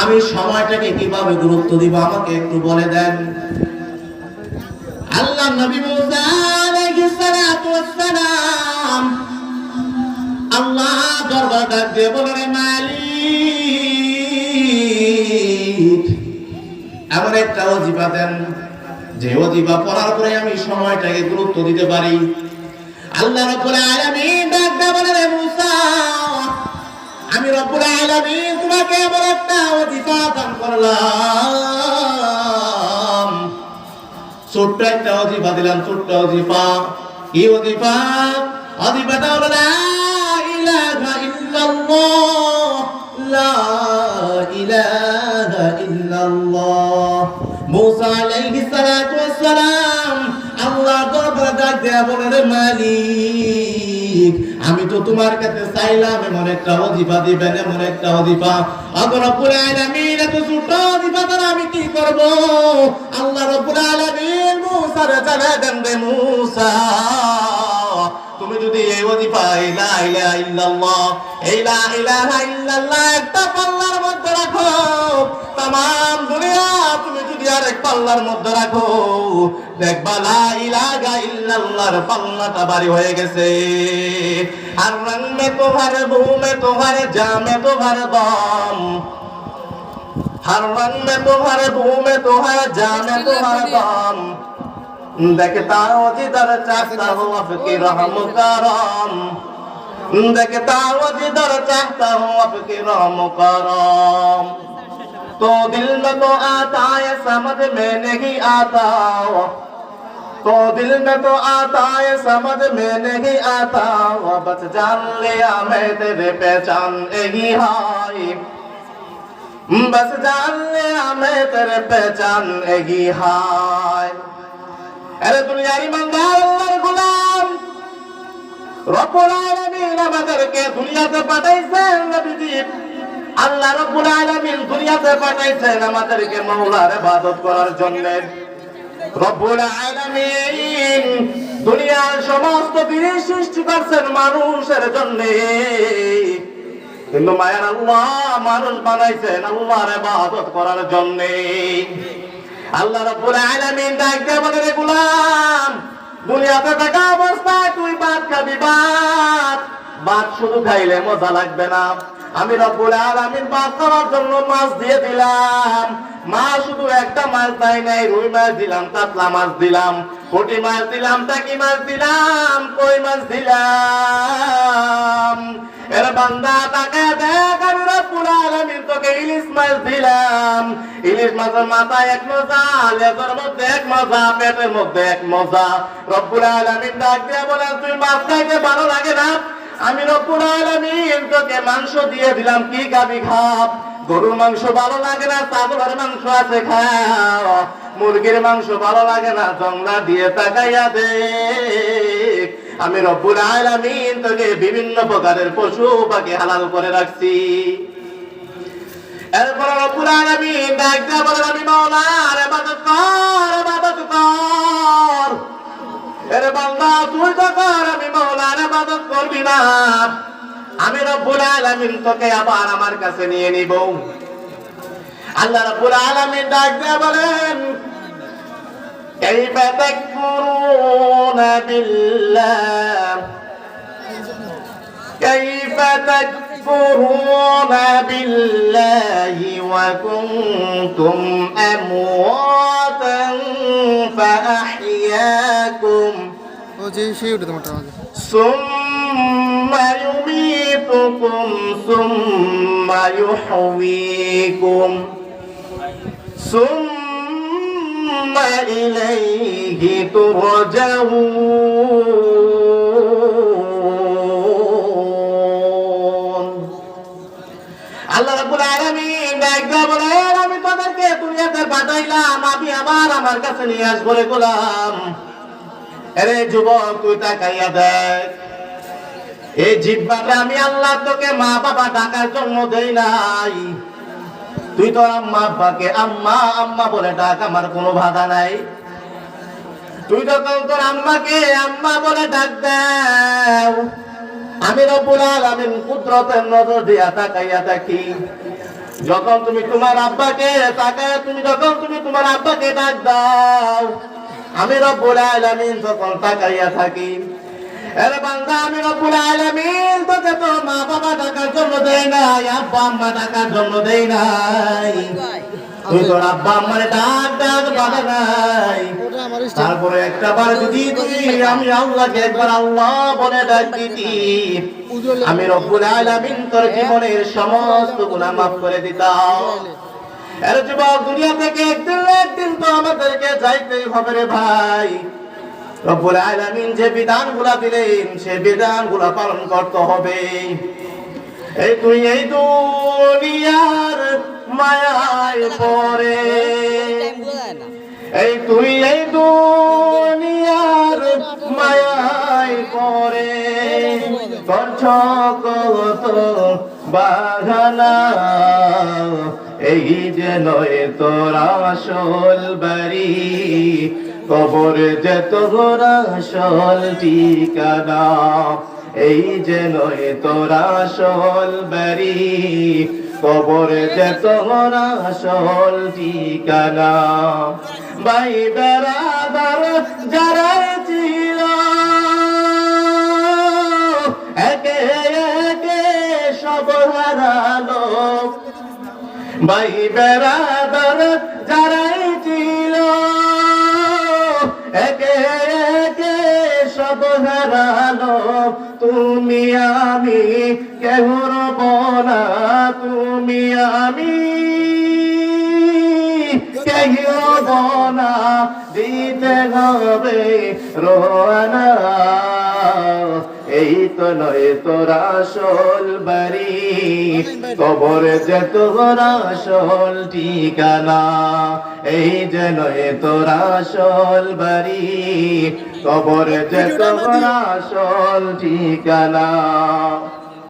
আমি সময়টাকে কীভাবে গুরুত্ব দিব আমাকে একটু বলে দেন। আল্লাহ নবী মুসা আলাইহিস সালাতু ওয়াসসালাম আল্লাহ দরবার মালিক এমন একটা অজিবা দেন যে অজিবা পড়ার পরে আমি সময়টাকে গুরুত্ব দিতে পারি। আল্লাহ রব্বুল আলামিন ডাক দিয়ে বলেন মুসা, আমি রব্বুল আলামিন তোমাকে এমন একটা অজিফা দান করলাম। ছোট্ট একটা অজিফা দিলাম, ছোট্ট অজিফা কি অজিফা অজিফাটা হলো, লা ইলাহা ইল্লাল্লাহ, লা ইলাহা ইল্লাল্লাহ। মুসা আমি তো তোমার কাছে চাইলাম এমন একটা অজিফা দিবেন, এমন একটা অজিফা অগর রব্বুল আলামিন, এত ছোট অজিফা দ্বারা আমি কি করব? আল্লাহ রব্বুল আলামিন মুসারে জানা দেন রে মুসা। তুমি যদি এই ওজিফা এই লা ইলাহা ইল্লাল্লাহ এই লা ইলাহা ইল্লাল্লাহ একটা পাল্লার মধ্যে রাখো তাম দুনিয়া তুমি যদি আরেক পাল্লার মধ্যে রাখো দেখবা লা ইলাহা ইল্লাল্লাহর পাল্লাটা ভারী হয়ে গেছে আর রং মে তোমার বউ মে তোমার জা মে তোমার দম हर रंग में तुम्हारे बू में तुम्हारा जा में तुम्हारा दम देखता हूँ जिधर चाहता हूँ आपकी रहम करम देखता हूँ जिधर चाहता हूँ आपकी रहम करम तो दिल में तो आता है समझ में नहीं आता। तो दिल में तो आता है समझ में नहीं आता। वो बस जान लिया मैं तेरे पहचान यही हाय। बस जान लिया मैं तेरे पहचान यही हाय। আরে দুনিয়ার ইমানদার, আল্লাহর গোলাম। রব্বুল আলামিন আমাদেরকে দুনিয়াতে পাঠাইছেন, নবীজি। আল্লাহ রব্বুল আলামিন দুনিয়াতে পাঠাইছেন আমাদেরকে মাওলার ইবাদত করার জন্য। রব্বুল আলামিন দুনিয়ার সমস্ত জিনিস সৃষ্টি করছেন মানুষের জন্য। কিন্তু মায়ের আল্লাহ মানুষ বানাইছেন আল্লাহর ইবাদত করার জন্য। আল্লাহ রাব্বুল আলামিন ডাক দিয়ে বলে গোলাম, দুনিয়াতে থাকা অবস্থায় তুই ভাত খাবি, ভাত। ভাত শুধু খাইলে মজা লাগবে না। আমি রব্বুল আলামিন ভাত খাওয়ার জন্য মাছ দিয়ে দিলাম। মা শুধু একটা মাছ দেয় নাই, রুই মাছ দিলাম, কাতলা মাছ দিলাম পুঁটি মাছ দিলাম, টাকি মাছ দিলাম, কই মাছ দিলাম? এর বান্দা তাকে দেখ আমি তোকে ইলিশ মাছ দিলাম। ইলিশ মাছের এক মজা, লেজের মধ্যে এক মজা, পেটের মধ্যে এক মজা। ডাক দিয়ে বলে তুই মাছ খাইতে ভালো লাগে না? আমি তোকে মাংস দিয়ে দিলাম, কি খাবি? খাপ গরুর মাংস ভালো লাগে না, ছাগলের মাংস আছে খাও। মুরগির মাংস ভালো লাগে না, জংলা দিয়ে তাকাইয়া দে আমি রব্বুল আলামিন তোকে বিভিন্ন প্রকারের পশু পাখি হালাল করে রাখছি। এরপর রব্বুল আলামিন ডাক দিয়া বলেন, আমি মাওলার ইবাদত কর ইবাদত কর। এরে বান্দা, তুই তো কর, আমি মাওলার ইবাদত করবি না। আমি রব্বুল আলামিন তোকে আবার আমার কাছে নিয়ে নিব। আল্লাহ রব্বুল আলামিন ডাক দিয়া বলেন كيف تكفرون بالله كيف تكفرون بالله وكنتم أمواتا فأحياكم ثم يميتكم ثم يحويكم ثم إليه ترجعون আল্লাহ রাব্বুল আলামিন ডাকদা বলেন আমি তোদেরকে দুনিয়াতে পাঠাইলাম আমি আবার আমার কাছে নিয়ে আসবো রে গোলাম আরে যুবক তুই তাকাইয়া দেখ এই জিব্বাটা আমি আল্লাহ তোকে মা বাবা ডাকার জন্য দেই নাই তুই তোর আম্মা আব্বাকে আম্মা আম্মা বলে ডাক, আমার কোনো বাধা নাই। তুই যখন তোর আম্মাকে আম্মা বলে ডাক দাও। আমি রব্বুল আলামিন কুদরতের নজর দিয়া তাকাইয়া থাকি যখন তুমি তোমার আব্বাকে তাকায়, তুমি যখন তুমি তোমার আব্বাকে ডাক দাও, আমি রব্বুল আলামিন তখন তাকাইয়া থাকি। আমি তো বাবা জন্য দেই জন্য দেই ডাক তারপরে একটা বার যদি তুই আমি আল্লাহকে একবার আল্লাহ বলে ডাক দিতি, আমি রব্বুল আলামিন তোর জীবনের সমস্ত গুনাহ মাফ করে দিতাম। এর যুবক দুনিয়া থেকে একদিন একদিন তো আমাদেরকে যাইতেই হবে রে ভাই। রব্বুল আলামিন যে বিধানগুলা দিলেন সে বিধানগুলা পালন করতে হবে এই তুই এই দুনিয়ার মায়ায় পড়ে এই তুই এই দুনিয়ার মায়ায় পড়ে করছ কত বাগানা এই যে নয় তোর আসল বাড়ি কবর যে তোর আসল ঠিকানা, এই যে নয় তোর আসল বাড়ি। কবর যে তোর আসল ঠিকানা ভাই বেড়াদার যারা ছিল। একে একে সব হারালো। ভাই বেড়াদার যারাই ছিল একে একে সব হারালো। তুমি আমি, কেহ রব তুমি আমি, কেহ না। দিতে হবে রোয়ানা। এই তো নয় তোরা আসল বাড়ি। কবর যে তোরা আসল ঠিকানা। এই যে নয় তোরা আসল বাড়ি। কবর যে তোরা আসল ঠিকানা।